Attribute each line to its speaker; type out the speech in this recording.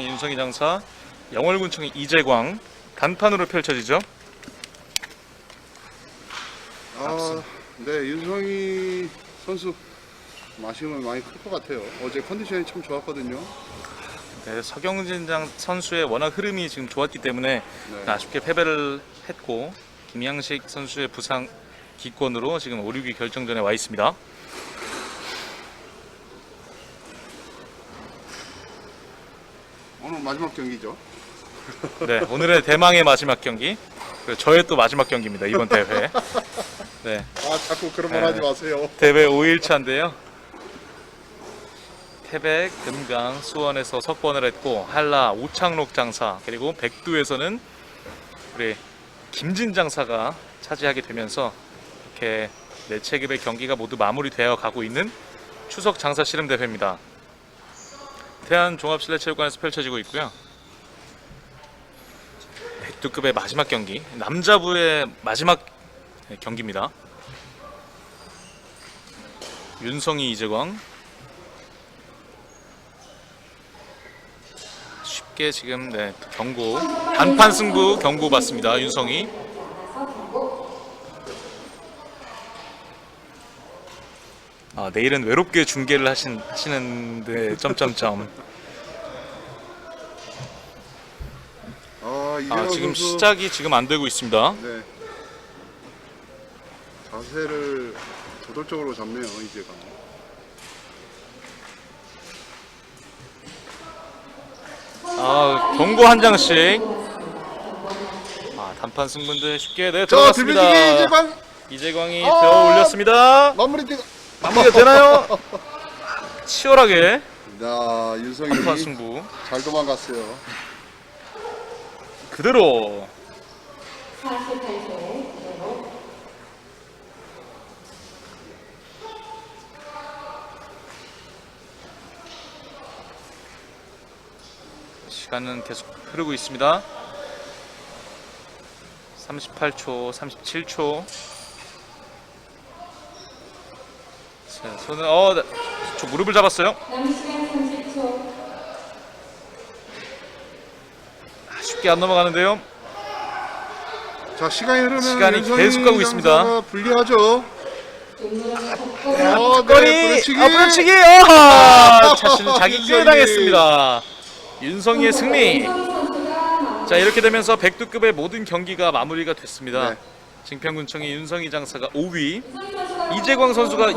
Speaker 1: 윤성희 장사, 영월군청의 이재광 단판으로 펼쳐지죠.
Speaker 2: 아, 네, 윤성희 선수 마시면 많이 클 것 같아요. 어제 컨디션이 참 좋았거든요.
Speaker 1: 네, 서경진 장 선수의 워낙 흐름이 지금 좋았기 때문에
Speaker 2: 네.
Speaker 1: 아쉽게 패배를 했고 김양식 선수의 부상 기권으로 지금 5, 6위 결정전에 와 있습니다.
Speaker 2: 오늘 마지막 경기죠.
Speaker 1: 네, 오늘의 대망의 마지막 경기. 그리고 저의 또 마지막 경기입니다. 이번 대회. 네,
Speaker 2: 아, 자꾸 그런 말
Speaker 1: 네.
Speaker 2: 하지 마세요.
Speaker 1: 대회 5일차인데요. 태백, 금강, 수원에서 석번을 했고 한라, 오창록 장사 그리고 백두에서는 우리 김진 장사가 차지하게 되면서 이렇게 네 체급의 경기가 모두 마무리되어 가고 있는 추석 장사 씨름 대회입니다. 대한 종합실내체육관에서 펼쳐지고 있고요. 백두급의 마지막 경기, 남자부의 마지막 경기입니다. 윤성희 이재광 쉽게 지금 네, 경고 단판 승부 경고 받습니다 윤성희 아 내일은 외롭게 중계를 하신 하시는데 점점점
Speaker 2: 아,
Speaker 1: 아 지금
Speaker 2: 선수.
Speaker 1: 시작이 지금 안 되고 있습니다
Speaker 2: 네. 자세를 저돌적으로 잡네요, 이제가.
Speaker 1: 아 경고 한 장씩 아 단판 승부인데 쉽게 네
Speaker 2: 자,
Speaker 1: 들어갔습니다 이재광이
Speaker 2: 아!
Speaker 1: 되어 올렸습니다
Speaker 2: 마무리 뛰
Speaker 1: 마무리가 되나요? 치열하게
Speaker 2: 자, 윤성희
Speaker 1: 단판 승부
Speaker 2: 잘 도망갔어요.
Speaker 1: 그대로 시간은 계속 흐르고 있습니다. 38초, 37초. 자, 손을 어, 네. 저 무릎을 잡았어요.
Speaker 3: 남시간 30초,
Speaker 1: 아, 쉽게 안 넘어가는데요.
Speaker 2: 자, 시간이 흐르면
Speaker 1: 시간이
Speaker 2: 윤성희
Speaker 1: 계속 가고 있습니다.
Speaker 2: 불리하죠.
Speaker 3: 걷고
Speaker 2: 어,
Speaker 1: 거리
Speaker 2: 네, 부딪히기.
Speaker 1: 아 부러치기 아, 자신은 자기 기회 당했습니다. 윤성희의 승리.
Speaker 3: 선수가
Speaker 1: 자 이렇게 되면서 백두급의 모든 경기가 마무리가 됐습니다.
Speaker 2: 네.
Speaker 1: 증평군청의 윤성희 장사가 5위,
Speaker 3: 마무리 선수가
Speaker 1: 이재광 선수가